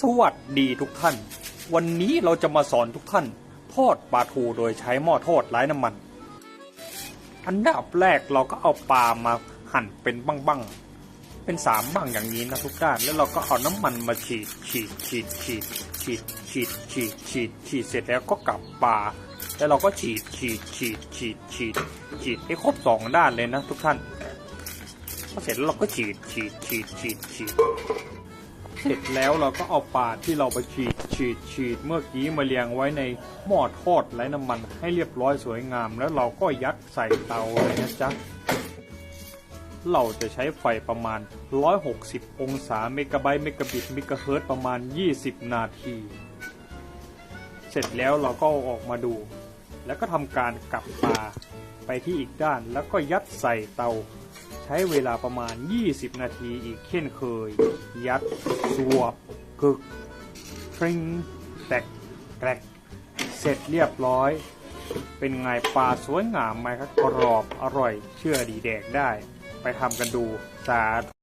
สวัสดีทุกท่าน วันนี้เราจะมาสอนทุกท่าน ทอดปลาทูโดยใช้หม้อทอดไร้น้ำมัน อันดับแรกเราก็เอาปลามาหั่นเป็นบ้างๆ เป็นสามบ้างอย่างนี้นะทุกด้าน แล้วเราก็เอาน้ำมันมาฉีดฉีดฉีดฉีดฉีดฉีดฉีดฉีดฉีดเสร็จแล้วก็กลับปลา แล้วเราก็ฉีดฉีดฉีดฉีดฉีดฉีดให้ครบสองด้านเลยนะทุกท่านพอเสร็จแล้วเราก็ฉีดฉีดฉีดฉีดฉีด เสร็จแล้วเราก็เอาปลาที่เราไปฉีดฉีดฉีดเมื่อกี้มาเรียงไว้ในหม้อทอดไร้น้ำมันให้เรียบร้อยสวยงาม แล้วเราก็ยัดใส่เตาเลยนะจ๊ะเราจะใช้ไฟประมาณ 160 องศาเมกะไบต์เมกะบิตเมกะเฮิร์ตประมาณ 20 นาที เสร็จแล้วเราก็ออกมาดู แล้วก็ทำการกลับปลาไปที่อีกด้านแล้วก็ยัดใส่เตา ช้เวลาประมาณ 20 นาทีอีกเช่นเคย ยัดสวบกึกทริงแตกแกรกเสร็จเรียบร้อย เป็นไงปลาสวยงามไหมครับกรอบอร่อยเชื่อดีแดกได้ ไปทำกันดูสาธุ